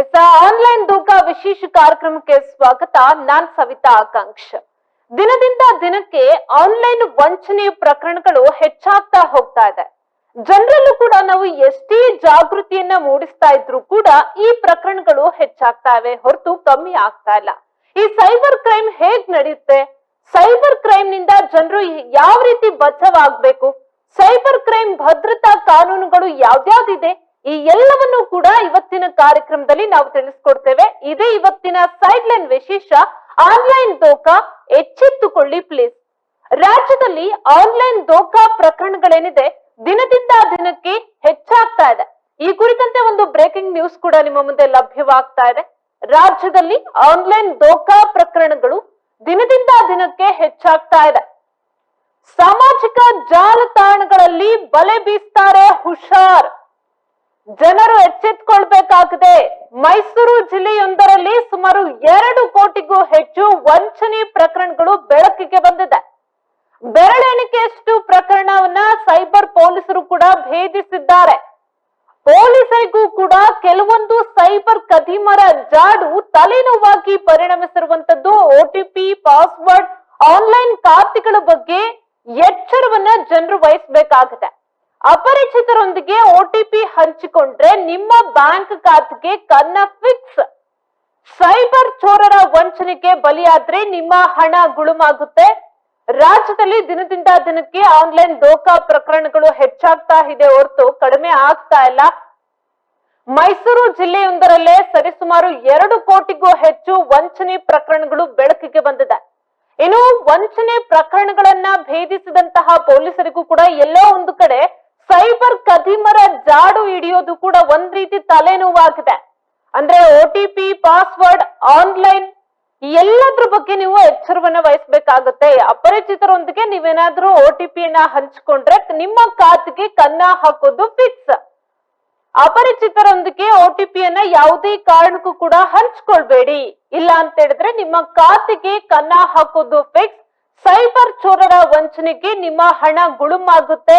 S online ದೂಕ ವಿಶೇಷ ಕಾರ್ಯಕ್ರಮಕ್ಕೆ ಸ್ವಾಗತ. ನಾನ್ ಸವಿತಾ ಆಕಾಂಕ್ಷ. ದಿನದಿಂದ ದಿನಕ್ಕೆ ಆನ್ಲೈನ್ ವಂಚನೆ ಪ್ರಕರಣಗಳು ಹೆಚ್ಚಾಗ್ತಾ ಹೋಗ್ತಾ ಇದೆ. ಜನರಲ್ಲೂ ಕೂಡ ನಾವು ಎಷ್ಟೇ ಜಾಗೃತಿಯನ್ನ ಮೂಡಿಸ್ತಾ ಇದ್ರು ಕೂಡ ಈ ಪ್ರಕರಣಗಳು ಹೆಚ್ಚಾಗ್ತಾ ಇವೆ ಹೊರತು ಕಮ್ಮಿ ಆಗ್ತಾ ಇಲ್ಲ. ಈ ಸೈಬರ್ ಕ್ರೈಮ್ ಹೇಗ್ ನಡೆಯುತ್ತೆ? ಸೈಬರ್ ಕ್ರೈಮ್ನಿಂದ ಜನರು ಯಾವ ರೀತಿ ಬಚಾವಾಗ್ಬೇಕು ಸೈಬರ್ ಕ್ರೈಮ್ ಭದ್ರತಾ ಕಾನೂನುಗಳು ಯಾವ್ಯಾವ್ದಿದೆ ಈ ಎಲ್ಲವನ್ನು ಕೂಡ ಇವತ್ತಿನ ಕಾರ್ಯಕ್ರಮದಲ್ಲಿ ನಾವು ತಿಳಿಸ್ಕೊಡ್ತೇವೆ. ಇದೇ ಇವತ್ತಿನ ಸೈಡ್ ಲೈನ್ ವಿಶೇಷ ಆನ್ಲೈನ್ ದೋಖ ಎಚ್ಚೆತ್ತುಕೊಳ್ಳಿ ಪ್ಲೀಸ್ ರಾಜ್ಯದಲ್ಲಿ ಆನ್ಲೈನ್ ದೋಖಾ ಪ್ರಕರಣಗಳೇನಿದೆ, ದಿನದಿಂದ ದಿನಕ್ಕೆ ಹೆಚ್ಚಾಗ್ತಾ ಇದೆ. ಈ ಕುರಿತಂತೆ ಒಂದು ಬ್ರೇಕಿಂಗ್ ನ್ಯೂಸ್ ಕೂಡ ನಿಮ್ಮ ಮುಂದೆ ಲಭ್ಯವಾಗ್ತಾ ಇದೆ. ರಾಜ್ಯದಲ್ಲಿ ಆನ್ಲೈನ್ ದೋಖಾ ಪ್ರಕರಣಗಳು ದಿನದಿಂದ ದಿನಕ್ಕೆ ಹೆಚ್ಚಾಗ್ತಾ ಇದೆ. ಸಾಮಾಜಿಕ ಜಾಲತಾಣಗಳಲ್ಲಿ ಬಲೆ ಬೀಸ್ತಾರೆ ಹುಷಾರ್. ಜನರು ಎಚ್ಚೆತ್ಕೊಳ್ಬೇಕಾಗಿದೆ. ಮೈಸೂರು ಜಿಲ್ಲೆಯೊಂದರಲ್ಲಿ ಸುಮಾರು ಎರಡು ಕೋಟಿಗೂ ಹೆಚ್ಚು ವಂಚನೆ ಪ್ರಕರಣಗಳು ಬೆಳಕಿಗೆ ಬಂದಿದೆ. ಬೆರಳೆಣಿಕೆಯಷ್ಟು ಪ್ರಕರಣವನ್ನ ಸೈಬರ್ ಪೊಲೀಸರು ಕೂಡ ಭೇದಿಸಿದ್ದಾರೆ. ಪೊಲೀಸರಿಗೂ ಕೂಡ ಕೆಲವೊಂದು ಸೈಬರ್ ಕದಿಮರ ಜಾಡು ತಲೆನೋವಾಗಿ ಪರಿಣಮಿಸಿರುವಂತದ್ದು ಓಟಿಪಿ ಪಾಸ್ವರ್ಡ್, ಆನ್ಲೈನ್ ಖಾತೆಗಳ ಬಗ್ಗೆ ಎಚ್ಚರವನ್ನ ಜನರು ವಹಿಸಬೇಕಾಗಿದೆ. ಅಪರಿಚಿತರೊಂದಿಗೆ ಒಟಿಪಿ ಹಂಚಿಕೊಂಡ್ರೆ ನಿಮ್ಮ ಬ್ಯಾಂಕ್ ಖಾತೆಗೆ ಕನ್ನ ಫಿಕ್ಸ್ ಸೈಬರ್ ಚೋರರ ವಂಚನೆಗೆ ಬಲಿಯಾದ್ರೆ ನಿಮ್ಮ ಹಣ ಗುಳುಮಾಗುತ್ತೆ. ರಾಜ್ಯದಲ್ಲಿ ದಿನದಿಂದ ದಿನಕ್ಕೆ ಆನ್ಲೈನ್ ದೋಖಾ ಪ್ರಕರಣಗಳು ಹೆಚ್ಚಾಗ್ತಾ ಇದೆ ಹೊರತು ಕಡಿಮೆ ಆಗ್ತಾ ಇಲ್ಲ. ಮೈಸೂರು ಜಿಲ್ಲೆಯೊಂದರಲ್ಲೇ ಸರಿಸುಮಾರು ಎರಡು ಕೋಟಿಗೂ ಹೆಚ್ಚು ವಂಚನೆ ಪ್ರಕರಣಗಳು ಬೆಳಕಿಗೆ ಬಂದಿದೆ. ಇನ್ನು ವಂಚನೆ ಪ್ರಕರಣಗಳನ್ನ ಭೇದಿಸಿದಂತಹ ಪೊಲೀಸರಿಗೂ ಕೂಡ ಎಲ್ಲೋ ಒಂದು ಕಡೆ ಸೈಬರ್ ಕದಿಮರ ಜಾಡು ಹಿಡಿಯೋದು ಕೂಡ ಒಂದ್ ರೀತಿ ತಲೆನೋವಾಗಿದೆ. ಅಂದ್ರೆ O T P, password, online ಎಲ್ಲದ್ರ ಬಗ್ಗೆ ನೀವು ಎಚ್ಚರವನ್ನ ವಹಿಸ್ಬೇಕಾಗುತ್ತೆ. ಅಪರಿಚಿತರೊಂದಿಗೆ ನೀವೇನಾದ್ರೂ ಒ ಟಿ ಪಿಯನ್ನ ಹಂಚ್ಕೊಂಡ್ರೆ ನಿಮ್ಮ ಖಾತೆಗೆ ಕನ್ನ ಹಾಕೋದು ಫಿಕ್ಸ್ ಅಪರಿಚಿತರೊಂದಿಗೆ ಒ ಟಿ ಪಿಯನ್ನ ಯಾವುದೇ ಕಾರಣಕ್ಕೂ ಕೂಡ ಹಂಚ್ಕೊಳ್ಬೇಡಿ. ಇಲ್ಲ ಅಂತ ಹೇಳಿದ್ರೆ ನಿಮ್ಮ ಖಾತೆಗೆ ಕನ್ನ ಹಾಕೋದು ಫಿಕ್ಸ್ ಸೈಬರ್ ಚೋರರ ವಂಚನೆಗೆ ನಿಮ್ಮ ಹಣ ಗುಳುಮಾಗುತ್ತೆ.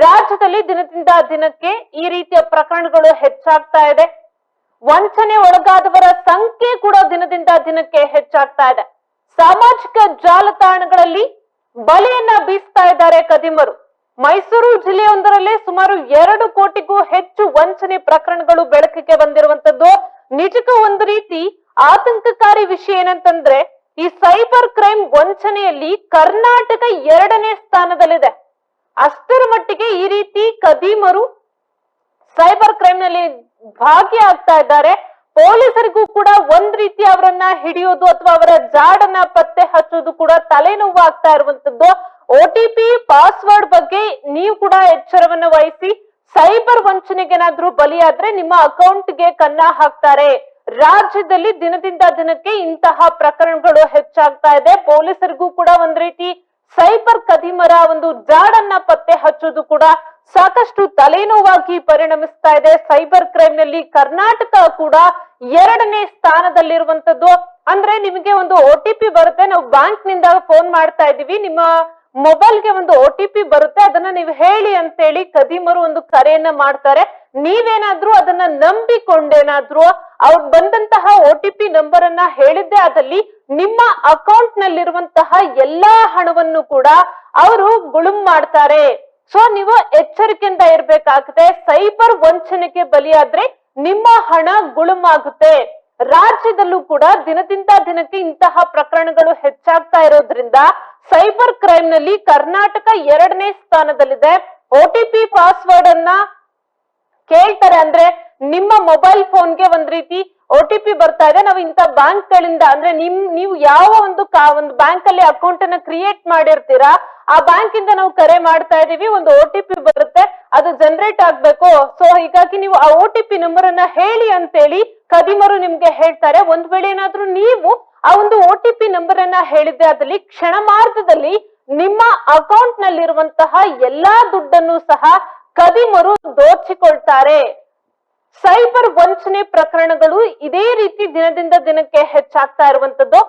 ರಾಜ್ಯದಲ್ಲಿ ದಿನದಿಂದ ದಿನಕ್ಕೆ ಈ ರೀತಿಯ ಪ್ರಕರಣಗಳು ಹೆಚ್ಚಾಗ್ತಾ ಇದೆ. ವಂಚನೆ ಒಳಗಾದವರ ಸಂಖ್ಯೆ ಕೂಡ ದಿನದಿಂದ ದಿನಕ್ಕೆ ಹೆಚ್ಚಾಗ್ತಾ ಇದೆ. ಸಾಮಾಜಿಕ ಜಾಲತಾಣಗಳಲ್ಲಿ ಬಲೆಯನ್ನ ಬೀಸ್ತಾ ಇದ್ದಾರೆ ಕದಿಮರು. ಮೈಸೂರು ಜಿಲ್ಲೆಯೊಂದರಲ್ಲೇ ಸುಮಾರು ಎರಡು ಕೋಟಿಗೂ ಹೆಚ್ಚು ವಂಚನೆ ಪ್ರಕರಣಗಳು ಬೆಳಕಿಗೆ ಬಂದಿರುವಂತದ್ದು. ನಿಜಕ್ಕೂ ಒಂದು ರೀತಿ ಆತಂಕಕಾರಿ ವಿಷಯ ಏನಂತಂದ್ರೆ ಈ ಸೈಬರ್ ಕ್ರೈಮ್ ವಂಚನೆಯಲ್ಲಿ ಕರ್ನಾಟಕ ಎರಡನೇ ಸ್ಥಾನದಲ್ಲಿದೆ. ಅಷ್ಟರ ಮಟ್ಟಿಗೆ ಈ ರೀತಿ ಕದೀಮರು ಸೈಬರ್ ಕ್ರೈಮ್ನಲ್ಲಿ ಭಾಗಿಯಾಗ್ತಾ ಇದ್ದಾರೆ. ಪೊಲೀಸರಿಗೂ ಕೂಡ ಒಂದ್ ರೀತಿ ಅವರನ್ನ ಹಿಡಿಯೋದು ಅಥವಾ ಅವರ ಜಾಡನ್ನ ಪತ್ತೆ ಹಚ್ಚೋದು ಕೂಡ ತಲೆನೋವು ಆಗ್ತಾ ಇರುವಂತದ್ದು. ಒ ಟಿ ಪಿ ಪಾಸ್ವರ್ಡ್ ಬಗ್ಗೆ ನೀವು ಕೂಡ ಎಚ್ಚರವನ್ನು ವಹಿಸಿ ಸೈಬರ್ ವಂಚನೆಗೇನಾದ್ರೂ ಬಲಿಯಾದ್ರೆ ನಿಮ್ಮ ಅಕೌಂಟ್ಗೆ ಕನ್ನ ಹಾಕ್ತಾರೆ. ರಾಜ್ಯದಲ್ಲಿ ದಿನದಿಂದ ದಿನಕ್ಕೆ ಇಂತಹ ಪ್ರಕರಣಗಳು ಹೆಚ್ಚಾಗ್ತಾ ಇದೆ. ಪೊಲೀಸರಿಗೂ ಕೂಡ ಒಂದ್ ರೀತಿ ಸೈಬರ್ ಕದಿಮರ ಒಂದು ಜಾಡನ್ನ ಪತ್ತೆ ಹಚ್ಚೋದು ಕೂಡ ಸಾಕಷ್ಟು ತಲೆನೋವಾಗಿ ಪರಿಣಮಿಸ್ತಾ ಇದೆ. ಸೈಬರ್ ಕ್ರೈಮ್ನಲ್ಲಿ ಕರ್ನಾಟಕ ಕೂಡ ಎರಡನೇ ಸ್ಥಾನದಲ್ಲಿರುವಂತದ್ದು. ಅಂದ್ರೆ ನಿಮಗೆ ಒಂದು ಒ ಟಿ ಪಿ ಬರುತ್ತೆ. ನಾವು ಬ್ಯಾಂಕ್ನಿಂದ ಫೋನ್ ಮಾಡ್ತಾ ಇದೀವಿ ನಿಮ್ಮ ಮೊಬೈಲ್ಗೆ ಒಂದು ಒ ಟಿ ಪಿ ಬರುತ್ತೆ. ಅದನ್ನ ನೀವು ಹೇಳಿ ಅಂತೇಳಿ ಕದಿಮರು ಒಂದು ಕರೆಯನ್ನ ಮಾಡ್ತಾರೆ. ನೀವೇನಾದ್ರೂ ಅದನ್ನ ನಂಬಿಕೊಂಡೇನಾದ್ರೂ ಅವ್ರು ಬಂದಂತಹ ಒ ಟಿ ಪಿ ನಂಬರ್ ಅನ್ನ ಹೇಳಿದ್ದೆ ಅದಲ್ಲಿ ನಿಮ್ಮ ಅಕೌಂಟ್ ನಲ್ಲಿರುವಂತಹ ಎಲ್ಲಾ ಹಣವನ್ನು ಕೂಡ ಅವರು ಗುಳುಂ ಮಾಡ್ತಾರೆ. ಸೊ ನೀವು ಎಚ್ಚರಿಕೆಯಿಂದ ಇರ್ಬೇಕಾಗುತ್ತೆ ಸೈಬರ್ ವಂಚನೆಗೆ ಬಲಿಯಾದ್ರೆ ನಿಮ್ಮ ಹಣ ಗುಳುಮಾಗುತ್ತೆ. ರಾಜ್ಯದಲ್ಲೂ ಕೂಡ ದಿನದಿಂದ ದಿನಕ್ಕೆ ಇಂತಹ ಪ್ರಕರಣಗಳು ಹೆಚ್ಚಾಗ್ತಾ ಇರೋದ್ರಿಂದ ಸೈಬರ್ ಕ್ರೈಮ್ನಲ್ಲಿ ಕರ್ನಾಟಕ ಎರಡನೇ ಸ್ಥಾನದಲ್ಲಿದೆ. ಒ ಟಿ ಪಿ ಪಾಸ್ವರ್ಡ್ ಅನ್ನ ಕೇಳ್ತಾರೆ ಅಂದ್ರೆ ನಿಮ್ಮ ಮೊಬೈಲ್ ಫೋನ್ಗೆ ಒಂದ್ ರೀತಿ ಒ ಟಿ ಪಿ ಬರ್ತಾ ಇದೆ. ನಾವು ಇಂಥ ಬ್ಯಾಂಕ್ ಗಳಿಂದ ಅಂದ್ರೆ ನಿಮ್, ನೀವು ಯಾವ ಒಂದು ಒಂದು ಬ್ಯಾಂಕ್ ಅಲ್ಲಿ ಅಕೌಂಟ್ ಅನ್ನ ಕ್ರಿಯೇಟ್ ಮಾಡಿರ್ತೀರಾ, ಆ ಬ್ಯಾಂಕ್ ಇಂದ ನಾವು ಕರೆ ಮಾಡ್ತಾ ಇದೀವಿ, ಒಂದು ಒ ಟಿ ಪಿ ಬರುತ್ತೆ, ಅದು ಜನರೇಟ್ ಆಗ್ಬೇಕು. ಸೊ ಹೀಗಾಗಿ ನೀವು ಆ ಒ ಟಿ ಪಿ ನಂಬರ್ ಅನ್ನ ಹೇಳಿ ಅಂತೇಳಿ ಕದಿಮರು ನಿಮ್ಗೆ ಹೇಳ್ತಾರೆ. ಒಂದ್ ವೇಳೆ ಏನಾದ್ರೂ ನೀವು ಆ ಒಂದು ಒ ಟಿ ಪಿ ನಂಬರ್ ಅನ್ನ ಹೇಳಿದ್ರೆ ಅದ್ರಲ್ಲಿ ಕ್ಷಣ ಮಾರ್ಗದಲ್ಲಿ ನಿಮ್ಮ ಅಕೌಂಟ್ ನಲ್ಲಿರುವಂತಹ ಎಲ್ಲಾ ದುಡ್ಡನ್ನು ಸಹ ಕದಿಮರು ದೋಚಿಕೊಳ್ತಾರೆ. ಸೈಬರ್ ವಂಚನೆ ಪ್ರಕರಣಗಳು ಇದೇ ರೀತಿ ದಿನದಿಂದ ದಿನಕ್ಕೆ ಹೆಚ್ಚಾಗ್ತಾ ಇರುವಂತದ್ದು